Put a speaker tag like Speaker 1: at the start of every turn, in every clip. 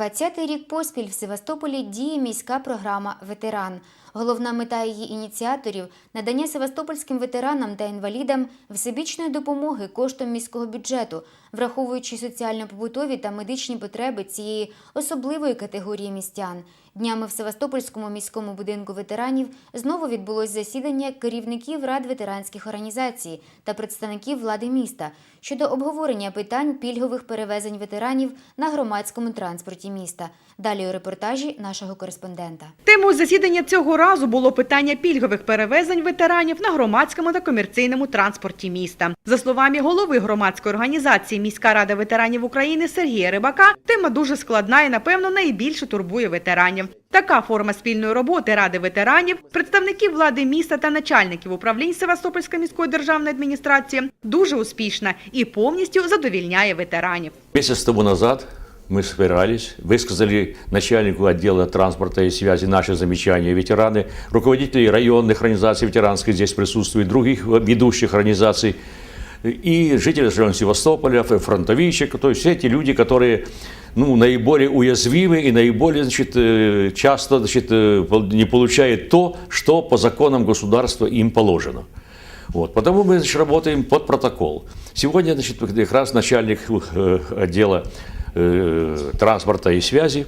Speaker 1: 20-й рік поспіль в Севастополі діє міська програма Ветеран. Головна мета її ініціаторів надання севастопольським ветеранам та інвалідам всебічної допомоги коштом міського бюджету, враховуючи соціально-побутові та медичні потреби цієї особливої категорії містян. Днями в Севастопольському міському будинку ветеранів знову відбулось засідання керівників рад ветеранських організацій та представників влади міста щодо обговорення питань пільгових перевезень ветеранів на громадському транспорті міста. Далі у репортажі нашого кореспондента.
Speaker 2: Темою засідання цього разу було питання пільгових перевезень ветеранів на громадському та комерційному транспорті міста. За словами голови громадської організації Міська рада ветеранів України Сергія Рибака, тема дуже складна і, напевно, найбільше турбує ветеранів. Така форма спільної роботи Ради ветеранів, представників влади міста та начальників управлінь Севастопольської міської державної адміністрації дуже успішна і повністю задовільняє ветеранів.
Speaker 3: Месяц тому назад мы собирались, высказали начальнику отдела транспорта и связи наши замечания ветераны, руководители районных организаций ветеранской здесь присутствуют, других ведущих организаций, и жители района Севастополя, фронтовичек, то есть все эти люди, которые ну, наиболее уязвимы и наиболее значит, э, часто значит, э, не получают то, что по законам государства им положено. Вот, потому мы значит, работаем под протокол. Сегодня значит, как раз начальник э, отдела транспорта и связи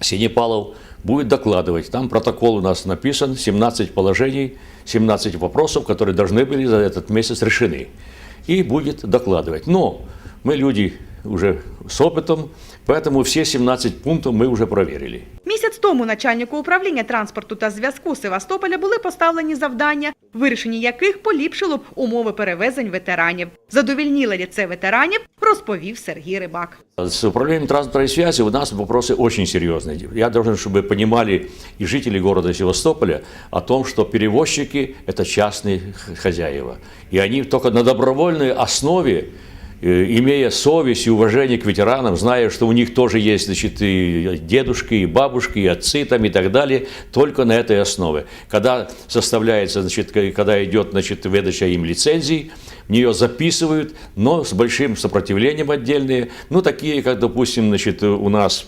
Speaker 3: Синепалов будет докладывать. Там протокол у нас написан, 17 положений, 17 вопросов, которые должны были за этот месяц решены. И будет докладывать. Но мы люди уже с опытом, поэтому все 17 пунктов мы уже проверили.
Speaker 2: Місяць тому начальнику управління транспорту та зв'язку Севастополя були поставлені завдання, вирішення яких поліпшило б умови перевезень ветеранів. Задовільніло ли це ветеранів, розповів Сергій Рибак.
Speaker 3: С управлением транспорта и связи у нас вопросы очень серьезные. Я должен, чтобы понимали и жители города Севастополя о том, что перевозчики – это частные х- хозяева. И они только на добровольной основе, э, Имея совесть и уважение к ветеранам, зная, что у них тоже есть значит, и дедушки, и бабушки, и отцы там, и так далее, только на этой основе. Когда составляется, значит, когда идет значит, выдача им лицензий, в нее записывают, но с большим сопротивлением отдельные, ну, такие, как, допустим, значит, у нас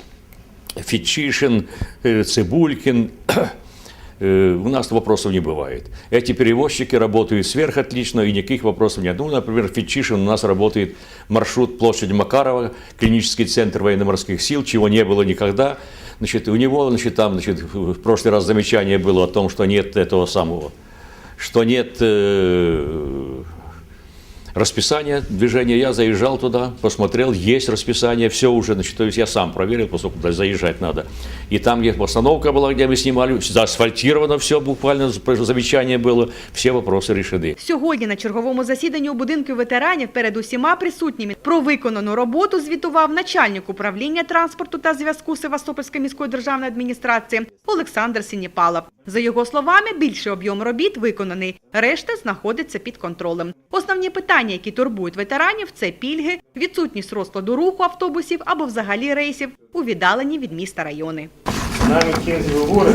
Speaker 3: Фетчишин, э, Цибулькин, э, у нас вопросов не бывает. Эти перевозчики работают сверхотлично, и никаких вопросов нет. Ну, например, Фетчишин у нас работает маршрут площадь Макарова, клинический центр военно-морских сил, чего не было никогда. Значит, у него, значит, там, значит, в прошлый раз замечание было о том, что нет этого самого, что нет э, расписание движения. Я заезжал туда, посмотрел, есть расписание, все уже, значит, то есть я сам проверил, поскольку туда заезжать надо. И там, где постановка была, где мы снимали, заасфальтировано все, буквально замечание было, все вопросы решены.
Speaker 2: Сьогодні на черговому засіданні у будинку ветеранів перед усіма присутніми про виконану роботу звітував начальник управління транспорту та зв'язку Севастопольської міської державної адміністрації Олександр Сінєпалов. За його словами, більший об'єм робіт виконаний, решта знаходиться під контролем. Основні питання, які турбують ветеранів, це пільги, відсутність розкладу руху автобусів або взагалі рейсів у віддалені від міста райони.
Speaker 4: На Микензевы горы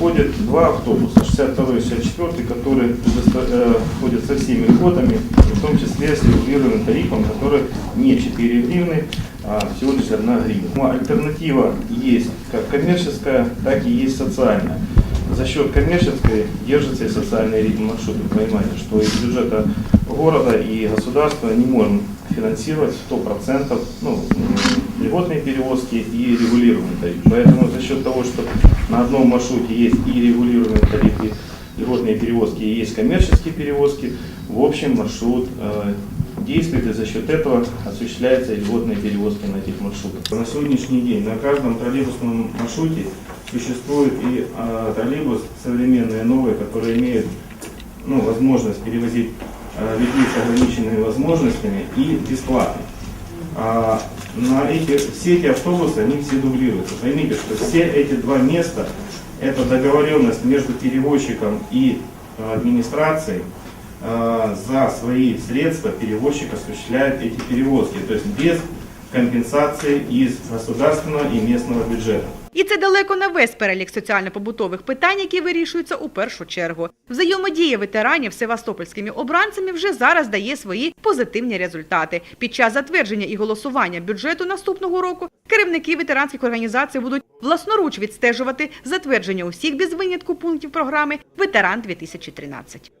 Speaker 4: ходят два автобуса, 62 и 64, которые предоста- э, ходят со всеми льготами, в том числе с регулируемым тарифом, который не 4 гривны, а всего лишь 1 гривна. Ну, Альтернатива есть как коммерческая, так и есть социальная. За счет коммерческой держится и социальный ритм маршрута. Понимаете, что из бюджета города и государства не можем финансировать 100% ну, льготные перевозки и регулируемый тариф. Поэтому за счет того, что на одном маршруте есть и регулируемый тариф, и льготные перевозки, и есть коммерческие перевозки, в общем маршрут э, действует, и за счет этого осуществляются льготные перевозки на этих маршрутах. На сегодняшний день на каждом троллейбусном маршруте существует и э, троллейбус современный, новый, который имеет ну, возможность перевозить э, людей с ограниченными возможностями и бесплатно. А на эти, все эти автобусы, они все дублируются. Поймите, что все эти два места – это договоренность между перевозчиком и э, администрацией. За свои средства перевозчик осуществляет эти перевозки, то есть без компенсации из государственного и местного бюджета.
Speaker 2: І це далеко не весь перелік соціально-побутових питань, які вирішуються у першу чергу. Взаємодія ветеранів з севастопольськими обранцями вже зараз дає свої позитивні результати. Під час затвердження і голосування бюджету наступного року Керівники ветеранських організацій будуть власноруч відстежувати затвердження усіх без винятку пунктів програми Ветеран 2013